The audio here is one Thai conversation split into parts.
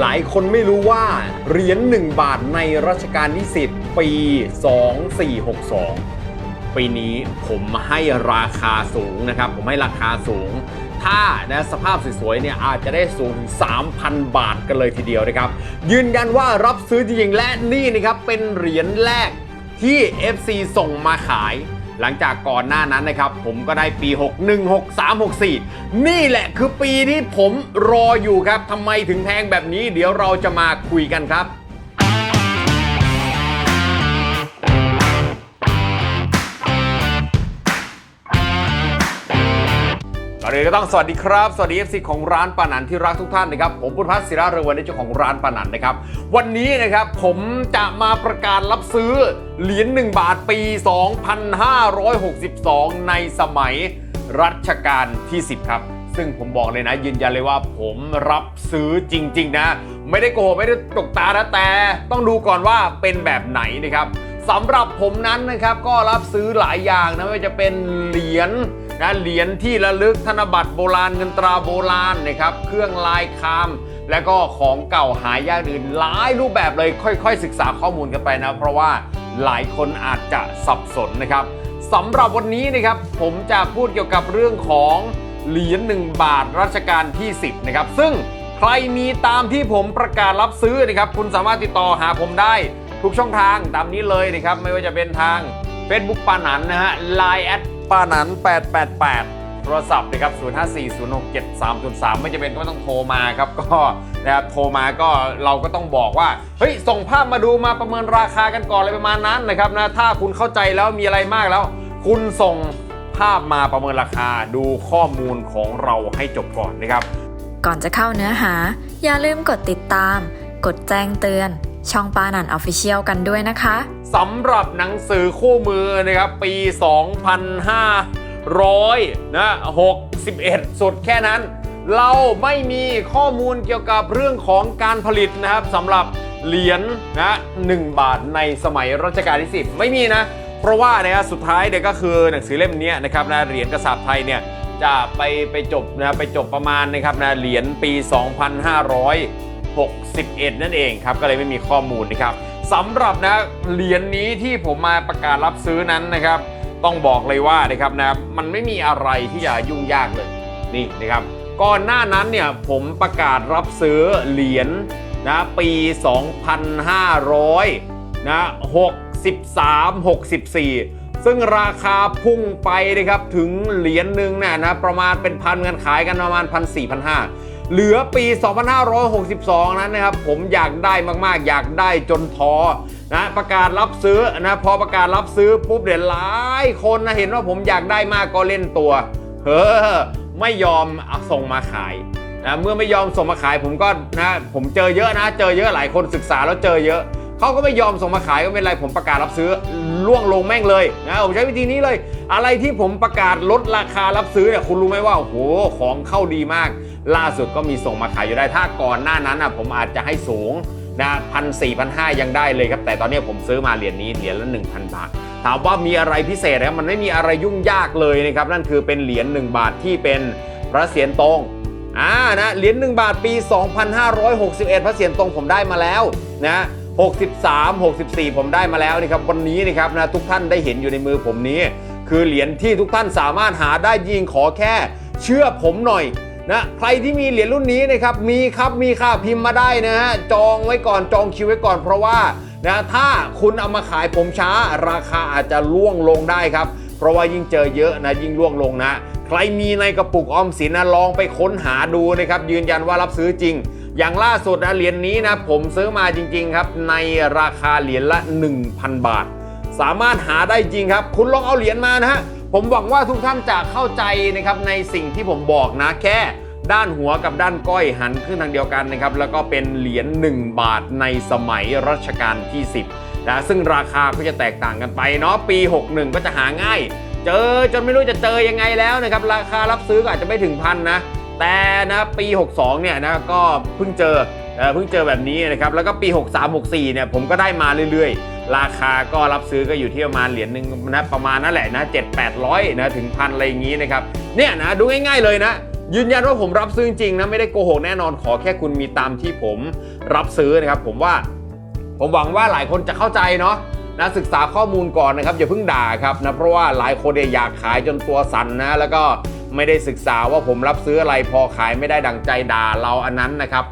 หลายคนไม่รู้ว่าเหรียญ1บาทในรัชกาลที่ 10 ปี 2462 ปีนี้ผมให้ราคาสูงนะครับ ผมให้ราคาสูง ถ้านะสภาพสวยๆเนี่ยอาจจะได้สูงถึง 3,000 บาทกันเลยทีเดียวนะครับ ยืนยันว่ารับซื้อจริงๆและนี่นะครับเป็นเหรียญแรกที่ FC ส่งมาขาย หลังจากก่อนหน้านั้นนะครับ ผมก็ได้ปี 61 63 64 นี่แหละคือปีที่ผมรออยู่ครับทำไมถึงแพงแบบนี้ เดี๋ยวเราจะมาคุยกันครับ ก่อนอื่นก็ต้องสวัสดีครับ สวัสดี FC ของร้านปานันที่รักทุกท่านนะครับ ผมพุทธพัฒน์ศิระเรืองวันนี้เจ้าของร้านปานันนะครับ วันนี้นะครับผมจะมาประกาศรับซื้อเหรียญ1บาทปี 2562 ในสมัยรัชกาลที่ 10 ครับ ซึ่งผมบอกเลยนะ ยืนยันเลยว่าผมรับซื้อจริง ๆ นะ ไม่ได้โกหกไม่ได้ตกตานะแต่ต้องดูก่อนว่าเป็นแบบไหนนะครับสำหรับผมนั้นนะครับก็รับซื้อหลายอย่างนะไม่ว่าจะเป็นเหรียญ นะเหรียญที่ระลึกธนบัตรโบราณเงินตราโบราณนะครับเครื่องลายคาม และก็ของเก่าหายากอื่นหลายรูปแบบเลยค่อยๆ ศึกษาข้อมูลกันไปนะ เพราะว่าหลายคนอาจจะสับสนนะครับสำหรับวันนี้นะครับผมจะพูดเกี่ยวกับเรื่องของเหรียญ1บาทรัชกาลที่ 10นะครับซึ่งใครมีตามที่ผมประกาศรับซื้อนะครับคุณสามารถติดต่อหาผมได้ทุกช่องทางตามนี้เลยนะครับไม่ว่าจะเป็นทาง Facebook ปานันนะฮะ Line แอด ป้านัน888 โทรศัพท์นะครับ 0540673303 ไม่จะเป็นก็ไม่ต้องโทรมาครับ ก็นะครับโทรมาก็เราก็ต้องบอกว่า เฮ้ย ส่งภาพมาดูมาประเมินราคากันก่อนอะไรประมาณนั้นนะครับนะ ถ้าคุณเข้าใจแล้วมีอะไรมากแล้ว คุณส่งภาพมาประเมินราคาดูข้อมูลของเราให้จบก่อนนะครับ ก่อนจะเข้าเนื้อหา อย่าลืมกดติดตาม กดแจ้งเตือน ช่องปานันออฟฟิเชียลกันด้วยนะคะสำหรับหนังสือคู่มือนะครับ ปี 2500นะ61 สุดแค่นั้น เราไม่มีข้อมูลเกี่ยวกับเรื่องของการผลิตนะครับสำหรับเหรียญนะ1บาทในสมัยรัชกาลที่ 10 ไม่มีนะ เพราะว่านะครับสุดท้ายเนี่ยก็คือหนังสือเล่มนี้นะครับนะเหรียญกระสาบไทยเนี่ยจะไปไปจบนะไปจบประมาณนะครับนะเหรียญปี 61 นั่นเองครับ ก็เลยไม่มีข้อมูลนะครับสำหรับนะเหรียญนี้ที่ผมมาประกาศรับซื้อนั้นนะครับ ต้องบอกเลยว่านะครับนะมันไม่มีอะไรที่จะยุ่งยากเลยนี่นะครับก่อนหน้านั้นเนี่ยผมประกาศรับซื้อเหรียญนะปี 2500นะ63 64 ซึ่งราคาพุ่งไปนะครับถึงเหรียญหนึ่งเนะนะประมาณเป็นพันกันขายกันประมาณพันสี่พันห้า เหลือปี 2562 นั้นนะครับ ผมอยากได้มากๆ อยากได้จนท้อนะประกาศรับซื้อนะพอประกาศรับซื้อปุ๊บเดี๋ยวหลายคนนะเห็นว่าผมอยากได้มากก็เล่นตัวเฮ้อไม่ยอมส่งมาขายนะเมื่อไม่ยอมส่งมาขายผมก็นะผมเจอเยอะนะ เจอเยอะหลายคนศึกษาแล้วเจอเยอะ เขาก็ไม่ยอมส่งมาขายก็ไม่เป็นไรผมประกาศรับซื้อล่วงลงแม่งเลยนะผมใช้วิธีนี้เลย อะไรที่ผมประกาศลดราคารับซื้อเนี่ยคุณรู้ไหมว่าโอ้โหของเข้าดีมาก ล่าสุดก็มีส่งมาขายอยู่ได้ถ้าก่อนหน้านั้นอะผมอาจจะให้สูงนะพันสี่พันห้ายังได้เลยครับ แต่ตอนนี้ผมซื้อมาเหรียญนี้เหรียญละ 1,000 บาท ถามว่ามีอะไรพิเศษนะครับมันไม่มีอะไรยุ่งยากเลยนะครับนั่นคือเป็นเหรียญ1บาทที่เป็นพระเศียรตรงอ่านะเหรียญ1บาทปี 2561 พระเศียรตรงผมได้มาแล้วนะ 63 64 ผมได้มาแล้วนะครับวันนี้นะครับนะทุกท่านได้เห็นอยู่ในมือผมนี้ คือเหรียญที่ทุกท่านสามารถหาได้ยิงขอแค่ เชื่อผมหน่อยนะใครที่มีเหรียญรุ่นนี้นะครับมีครับมีค่าพิมพ์มาได้นะฮะจองไว้ก่อนจองคิวไว้ก่อนเพราะว่านะถ้าคุณเอามาขายผมช้า ราคาอาจจะล่วงลงได้ครับ เพราะว่ายิ่งเจอเยอะนะยิ่งล่วงลงนะ ใครมีในกระปุกออมสินนะลองไปค้นหาดูนะครับยืนยันว่ารับซื้อจริง อย่างล่าสุดนะเหรียญนี้นะผมซื้อมาจริง ๆ ครับ ในราคาเหรียญละ 1,000 บาท สามารถหาได้จริงครับ คุณลองเอาเหรียญมานะฮะผมหวังว่าทุกท่านจะเข้าใจนะครับในสิ่งที่ผมบอกนะแค่ด้านหัวกับด้านก้อยหันขึ้นทางเดียวกันนะครับแล้วก็เป็นเหรียญ1บาทในสมัยรัชกาลที่ 10นะซึ่งราคาก็จะแตกต่างกันไปเนาะปี 61 ก็จะหาง่าย เจอจนไม่รู้จะเจอยังไงแล้วนะครับราคารับซื้อก็อาจจะไม่ถึงพันนะ แต่นะปี 62 เนี่ยนะก็เพิ่งเจอเพิ่งเจอแบบนี้นะครับ แล้วก็ปี 63 64 เนี่ยผมก็ได้มาเรื่อยๆ ราคาก็รับซื้อก็อยู่ที่ประมาณเหรียญหนึ่งนะประมาณนั่นแหละนะ7 800นะถึงพันอะไรอย่างนี้นะครับ เนี่ยนะดูง่ายๆเลยนะ ยืนยันว่าผมรับซื้อจริงนะไม่ได้โกหกแน่นอนขอแค่คุณมีตามที่ผมรับซื้อนะครับ ผมว่า ผมหวังว่าหลายคนจะเข้าใจเนาะนะศึกษาข้อมูลก่อนนะครับอย่าเพิ่งด่าครับนะเพราะว่าหลายคนเนี่ยอยากขายจนตัวสั่นนะแล้วก็ ไม่ได้ศึกษาว่าผมรับซื้ออะไรพอขายไม่ได้ดังใจด่าเราอันนั้นนะครับ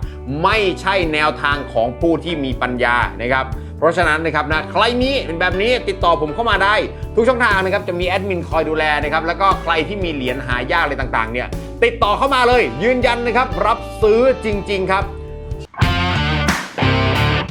ไม่ใช่แนวทางของผู้ที่มีปัญญานะครับเพราะฉะนั้นนะครับนะใครมีเป็นแบบนี้ติดต่อผมเข้ามาได้ ทุกช่องทางนะครับจะมีแอดมินคอยดูแลนะครับแล้วก็ใครที่มีเหรียญหายากอะไรต่างๆเนี่ยติดต่อเข้ามาเลย ยืนยันนะครับรับซื้อจริง ๆ ครับ